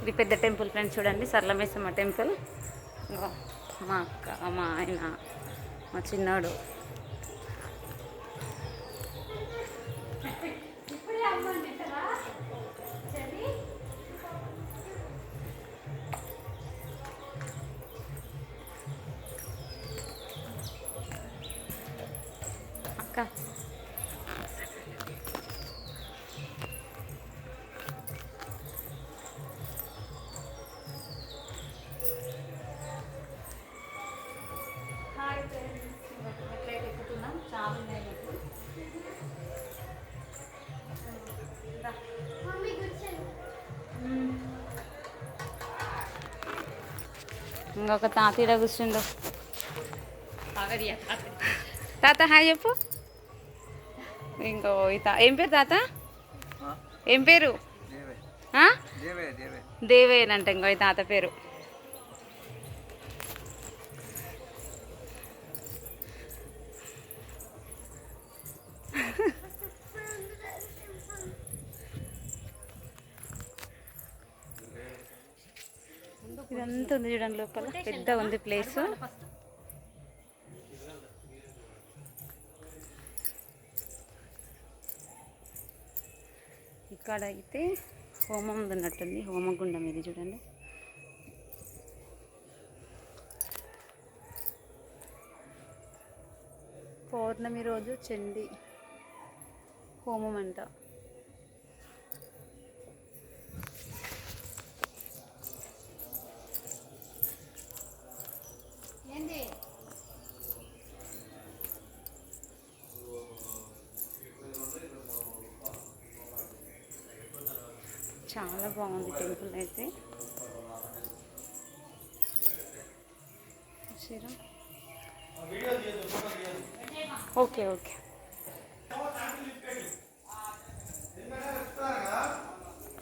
ఇది పెద్ద temple friends చూడండి సరళమేసమ్మ టెంపుల్. మా అక్క మా ఆయన మా చిన్నాడు. అక్క ఎట్లయితే ఎక్కుతున్నాం చాలా ఉన్నాయి మీకు దా. మ్మ్. ఇంకొక తాతీడ కూర్చుండు తాత హాయ్ చెప్పు. ఇంకో ఈ తా ఏం పేరు తాత? ఏం పేరు? దేవే. ఆ? దేవే దేవే. దేవేనంట ఇంకో ఈ తాత పేరు. ఇదంతా ఉంది చూడండి లోపల. పెద్ద ఉంది ప్లేస్. ఇక్కడ అయితే హోమం ఉంది ఉన్నట్టుంది. హోమగుండం ఇది చూడండి. పౌర్ణమి రోజు చండి హోమం అంట. చాలా బాగుంది టెంపుల్ అయితే చూసారా? Okay okay